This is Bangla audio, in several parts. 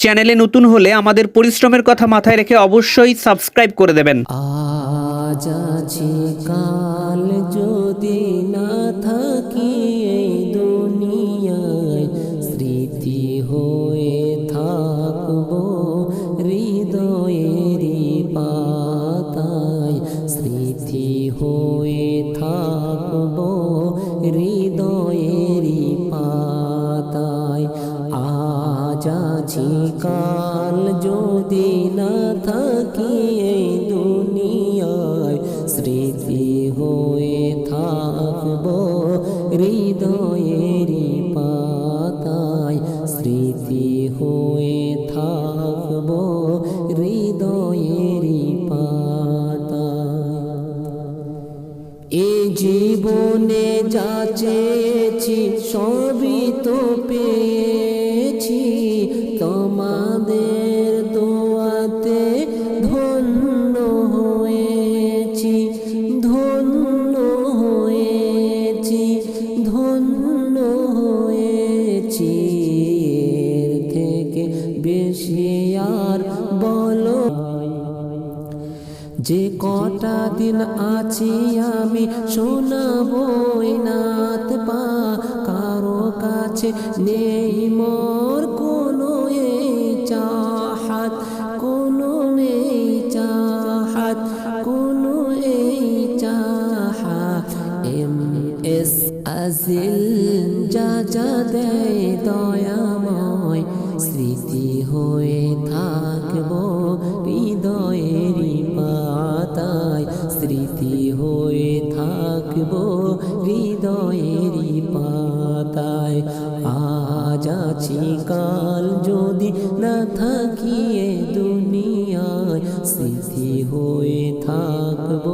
চ্যানেলে নতুন হলে আমাদের পরিশ্রমের কথা মাথায় রেখে অবশ্যই সাবস্ক্রাইব করে দেবেন। আজ আছি কাল যদি না দুনিয়ায়, স্মৃতি হয়ে থাকব হৃদয়েরই পাতায়, স্মৃতি হয়ে থাকব কাল যদি না থাকি এই দুনিয়ায়, স্মৃতি হয়ে থাকব হৃদয়েরই পাতায়। স্মৃতি হয়ে থাকব হৃদয়েরই পাতায়। এ জীবনে যা চেয়েছি সবই তো পেয়েছি তোমাদের দোয়াতে ধন্য হয়েছি ধন্য হয়েছি ধন্য হয়েছি। এর থেকে বেশি আর বলো যে কটা দিন আছি আমি শোনাবই নাত পা, কারও কাছে নেই মোর আজিল যা যা দেয় দয়াময়, স্মৃতি হয়ে থাকব হৃদয়েরই পাতায়। স্মৃতি হয়ে থাকব হৃদয়েরই পাতায়। আজ আছি কাল যদি না থাকি এ দুনিয়ায়, স্মৃতি হয়ে থাকব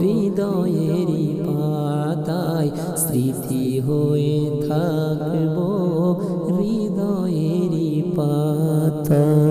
হৃদয়েরই পাতায় স্মৃতি হয়ে থাকব হৃদয়েরই পাতায়